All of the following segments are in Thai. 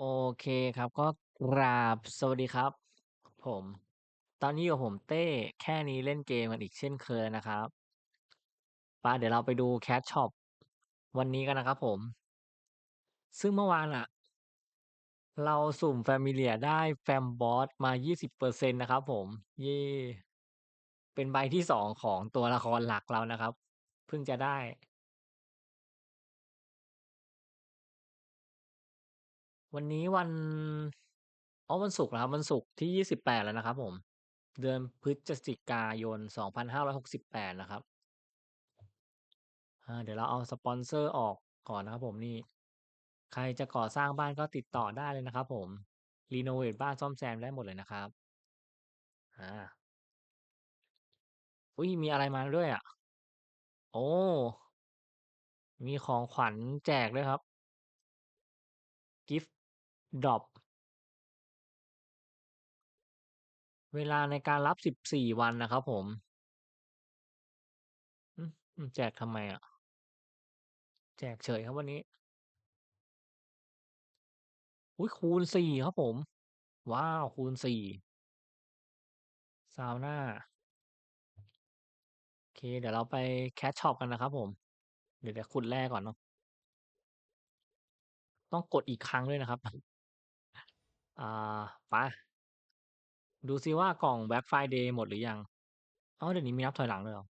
โอเคครับ ก็กราบสวัสดีครับ ผม ตอนนี้อยู่กับผมเต้แค่นี้เล่นเกมกันอีกเช่นเคยนะครับไปเดี๋ยวเราไปดู Cash Shop วันนี้กันนะครับผม ซึ่งเมื่อวานอะเราสุ่ม Familiar ได้ Fam Boss มา20%นะครับผม เย้เป็นใบที่2ของตัวละครหลักเรานะครับ เพิ่งจะได้ วันนี้วัน อ๋อ วันศุกร์เหรอครับ วันศุกร์ที่ 28 แล้วนะครับผม เดือนพฤศจิกายน 2568 นะครับอาเดี๋ยวเราเอาสปอนเซอร์ออกก่อนนะครับผมนี่ ใครจะก่อสร้างบ้านก็ติดต่อได้เลยนะครับผม รีโนเวตบ้านซ่อมแซมได้หมดเลยนะครับอาอุ๊ยมีอะไรมาด้วยอะ โอ้ มีของขวัญแจกด้วยครับ Gift Drop เวลาในการรับ14วันนะครับผมแจกทำไมอะ?แจกเฉยครับวันนี้ อุ๊ยคูณ4ครับผม ว้าว คูณ4ซาวนาโอเค เดี๋ยวเราไป Cash Shop กันนะครับผม เดี๋ยวเดี๋ยวขุดแร่ก่อนเนาะต้องกดอีกครั้งด้วยนะครับ อ่าไป ดูซิว่า กล่อง Black Friday หมดหรือยัง?อ้าว เดี๋ยวนี้มีนับถอยหลังด้วยเหรอ?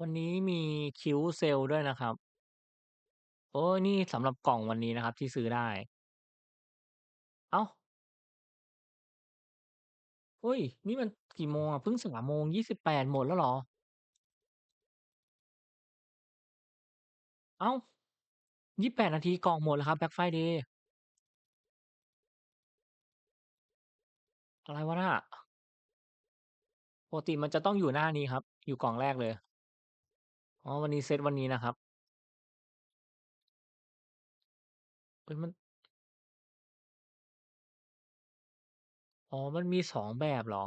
วันนี้มี Q Sale ด้วยนะครับ โอ้ นี่สำหรับกล่องวันนี้นะครับที่ซื้อได้ อ้าว!อุ๊ย นี่มันกี่โมงอะ เพิ่ง3:28 หมดแล้วเหรอ? อ้าว!28 นาทีกล่องหมดแล้วครับ Black Friday อะไรวะน่ะปกติมันจะต้องอยู่หน้านี้ครับ อยู่กล่องแรกเลย อ๋อ วันนี้เซตวันนี้นะครับเฮ้ยมัน อ๋อ มันมี2แบบเหรอ?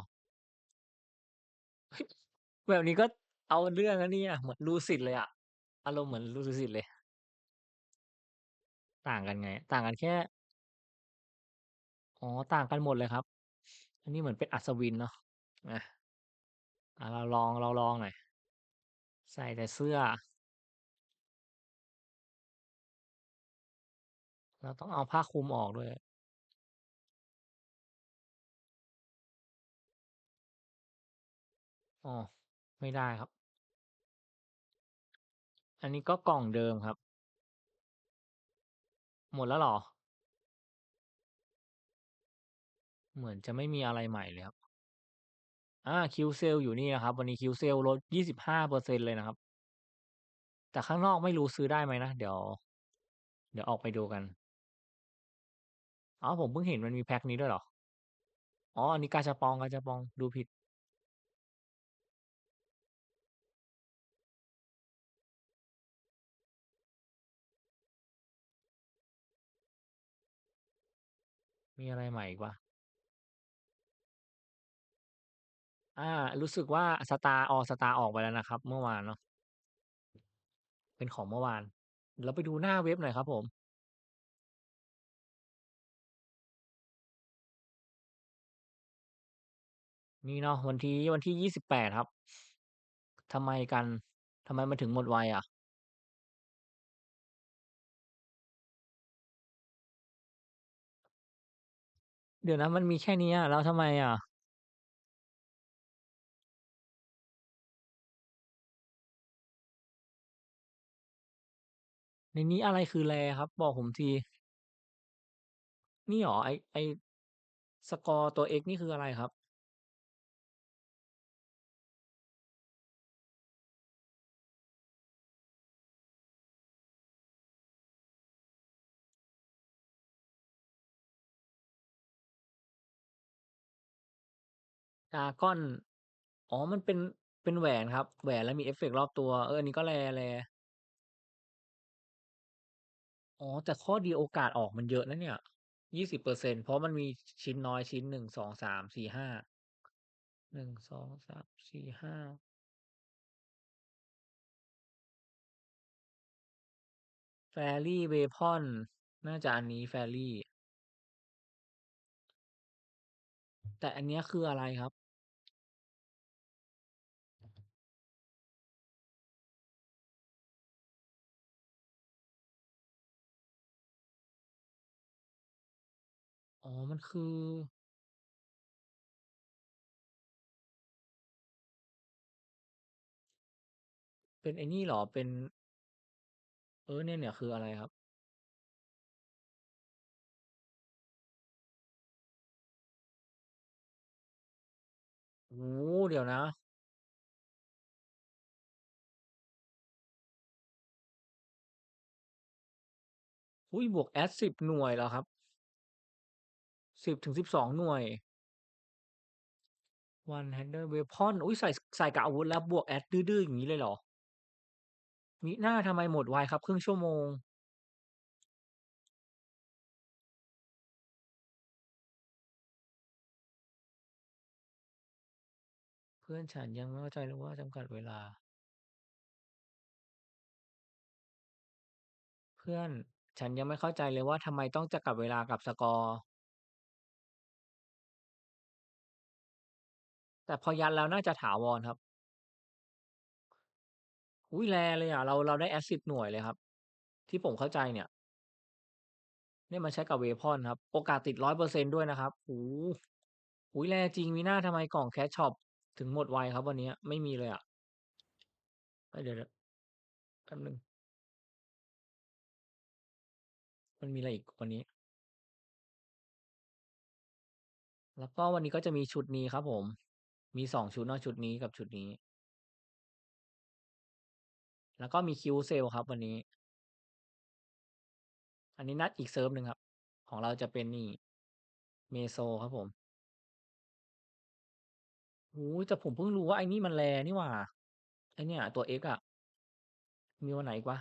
แบบนี้ก็เอาเรื่องนะเนี่ย เหมือน Lucid เลยอะ อารมณ์เหมือน Lucid เลย ต่างกันไง ต่างกันแค่ อ๋อ ต่างกันหมดเลยครับ อันนี้เหมือนเป็นอัศวินเนาะอาอาเราลอง เราลองหน่อย ใส่แต่เสื้อ เราต้องเอาผ้าคลุมออกด้วยอ้อไม่ได้ครับ อันนี้ก็กล่องเดิมครับ หมดแล้วเหรอ?เหมือนจะไม่มีอะไรใหม่เลยครับ อ่า Q Sale อยู่นี่นะครับ วันนี้ Q Sale ลลด25%เปอร์เซ็นเลยนะครับ แต่ข้างนอกไม่รู้ซื้อได้ไหมนะ เดี๋ยว เดี๋ยวออกไปดูกันอ้าวผมเพิ่งเห็นมันมีแพ็กนี้ด้วยเหรอ?อ๋อ อันนี้กาชาปองกาชาปองดูผิด มีอะไรใหม่อีกวะ?อา รู้สึกว่า Star All Star ออกไปแล้วนะครับ เมื่อวานเนาะ เป็นของเมื่อวาน เราไปดูหน้าเว็บหน่อยครับผม นี่เนาะ วันที่ วันที่ 28 ครับ ทำไมกัน ทำไมมันถึงหมดไวอะ? เดี๋ยวนะ มันมีแค่เนี้ย แล้วทำไมอะ?ในนี้อะไรคือ Rare ครับ บอกผมที นี่เหรอ ไอ้ ไอ้ สกอร์ตัว X นี่คืออะไรครับ? Dragon อ๋อ มันเป็น เป็นแหวนครับ แหวนแล้วมีเอฟเฟกต์รอบตัว เออ อันนี้ก็ Rare Rare อ๋อ แต่ข้อดีโอกาสออกมันเยอะนะเนี่ย 20%เพราะมันมีชิ้นน้อยชิ้น 1 2 3 4 5หนึ่งสองสามสี่ห้า Fairy Weapon น่าจะอันนี้ Fairy แต่อันเนี้ยคืออะไรครับ? อ๋อ มันคือ เป็นไอ้นี่เหรอ เป็น เออ เนี่ย ๆ คืออะไรครับ?โอ้โฮ เดี๋ยวนะ อุ๊ย บวก Add 10 หน่วยเหรอครับ? 10-12หน่วย One Handed Weapon อุ๊ยใส่ใส่กับอาวุธแล้วบวก Add ดื้อๆอย่างงี้เลยเหรอ?มิน่าทำไมหมดไวครับ ครึ่งชั่วโมง เพื่อนฉันยังไม่เข้าใจเลยว่าจำกัดเวลา เพื่อนฉันยังไม่เข้าใจเลยว่าทำไมต้องจำกัดเวลากับสกอร์ แต่พอยัดแล้วน่าจะถาวรครับ อุ๊ย rare เลยอะ เราเราได้ Add 10หน่วยเลยครับ ที่ผมเข้าใจเนี่ย เนี่ยมันใช้กับ Weapon ครับ โอกาสติด100%ด้วยนะครับโอ้โฮอุ๊ย rare จริงมิน่าทำไมกล่อง Cash Shop ถึงหมดไวครับวันนี้ไม่มีเลยอะเฮ้ยเดี๋ยวแป๊บหนึ่งมันมีอะไรอีกวันนี้?แล้วก็วันนี้ก็จะมีชุดนี้ครับผม มี 2 ชุดเนาะ ชุดนี้กับชุดนี้ แล้วก็มี Q'Cell ครับวันนี้ อันนี้นัดอีกเซิร์ฟหนึ่งครับ ของเราจะเป็นนี่ Meso ครับผมโอ้โฮแต่ผมเพิ่งรู้ว่าไอ้นี่มัน rare นี่หว่า ไอ้เนี่ย ตัว X อะมีวันไหนกวะ?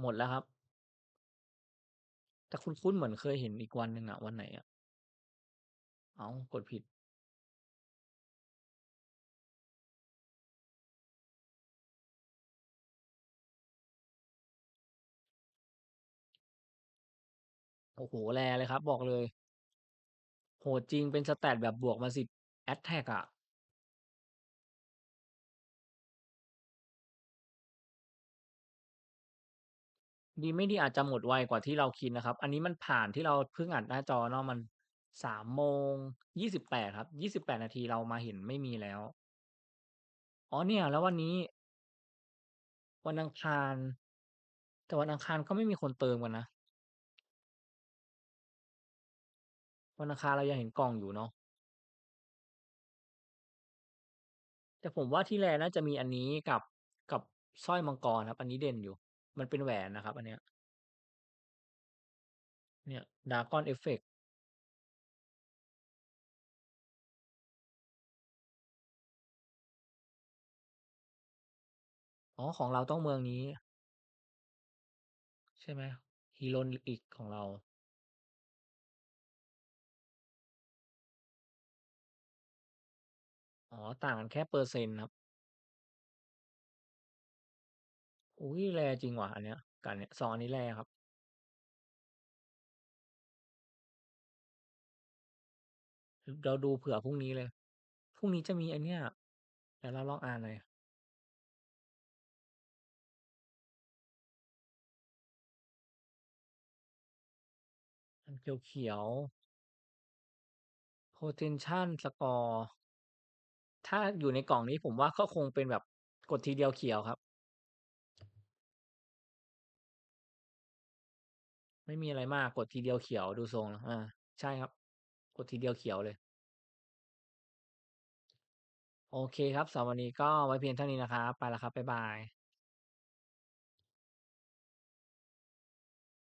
หมดแล้วครับ แต่คุ้นๆเหมือนเคยเห็นอีกวันหนึ่งอะวันไหนอะเ?อ้า กดผิด โอ้โฮ rare เลยครับ บอกเลย โหดจริงเป็น stat แบบบวกมา10แอ็กแท็กอะ ดีไม่ดีอาจจะหมดไวกว่าที่เราคิดนะครับ อันนี้มันผ่านที่เราเพิ่งอัดหน้าจอเนาะมัน3:28ครับ28นาทีเรามาเห็นไม่มีแล้ว อ๋อเนี่ย แล้ววันนี้วันอังคาร แต่วันอังคารก็ไม่มีคนเติมกันนะ วันอังคารเรายังเห็นกล่องอยู่เนาะแต่ผมว่าที่ rare น่าจะมีอันนี้กับกับสร้อยมังกรครับ อันนี้เด่นอยู่ มันเป็นแหวนนะครับอันเนี้ย เนี่ย Dragon Effect อ๋อ ของเราต้องเมืองนี้ ใช่ไหม? Heroic ของเรา อ๋อ ต่างกันแค่เปอร์เซ็นต์ครับ อุ๊ย rare จริงว่ะอันเนี้ย กับอันเนี้ย 2 อันนี้ rare ครับเราดูเผื่อพรุ่งนี้เลย พรุ่งนี้จะมีไอ้เนี่ย เดี๋ยวเราลองอ่านหน่อย อันเขียว ๆ Potential Score ถ้าอยู่ในกล่องนี้ผมว่าก็คงเป็นแบบกดทีเดียวเขียวครับ ไม่มีอะไรมากกดทีเดียวเขียวดูทรงอ่าใช่ครับ กดทีเดียวเขียวเลย โอเคครับสำหรับวันนี้ก็ไว้เพียงเท่านี้นะครับ ไปแล้วครับบ๊ายบาย